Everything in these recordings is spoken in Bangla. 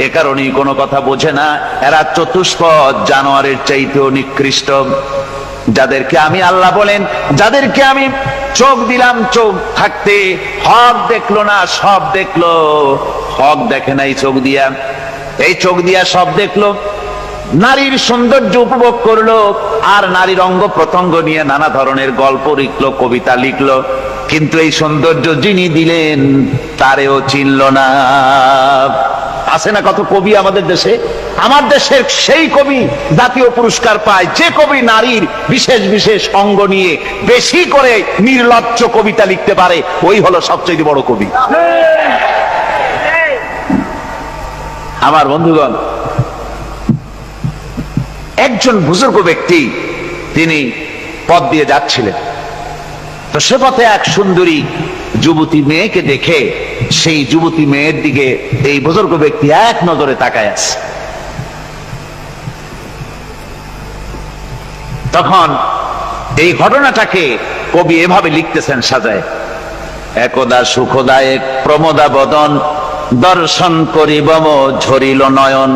এ কারণেই কোনো কথা বোঝে না। এরা চতুষ্পদ, জানোয়ারের চাইতেও নিকৃষ্ট। যাদেরকে আমি আল্লাহ বলেন, যাদেরকে আমি চোখ দিলাম, চোখ থাকতে হক দেখল না, সব দেখল। হক দেখে নাই চোখ দিয়া। এই চোখ দিয়া সব দেখল। নারীর সৌন্দর্য উপভোগ করল। আর নারীর অঙ্গ প্রত্যঙ্গ নিয়ে নানা ধরনের গল্প লিখলো, কবিতা লিখলো। কিন্তু এই সৌন্দর্য যিনি দিলেন, তারেও চিনল না। আছে না কত কবি আমাদের দেশে? আমার দেশের সেই কবি জাতীয় পুরস্কার পায়। যে কবি নারীর বিশেষ বিশেষ অঙ্গ নিয়ে বেশি করে নির্লজ্জ কবিতা লিখতে পারে, ওই হলো সবচেয়ে বড় কবি। আমার বন্ধুগণ, একজন বুজুর্গ ব্যক্তি, তিনি পথ দিয়ে যাচ্ছিলেন। তো সে পথে এক সুন্দরী যুবতী মেয়েকে দেখে সেই যুবতী মেয়ের দিকে এই বুজুর্গ ব্যক্তি এক নজরে তাকায় আছে। তখন এই ঘটনাটাকে কবি এভাবে লিখতেছেন সাজায়, একদা সুখদায়ক প্রমোদা বদন, দর্শন করিবম ঝরিল নয়ন।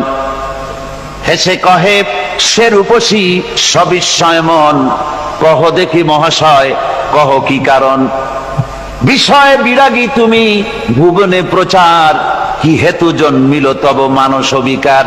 হেসে কহে, সে রূপসী সবিস্ময় মন, কহ দেখি মহাশয়, কহ কি কারণ? বিষয় বিরাগী তুমি ভুবনে প্রচার। কি হেতু জন্মিল তব মানস বিকার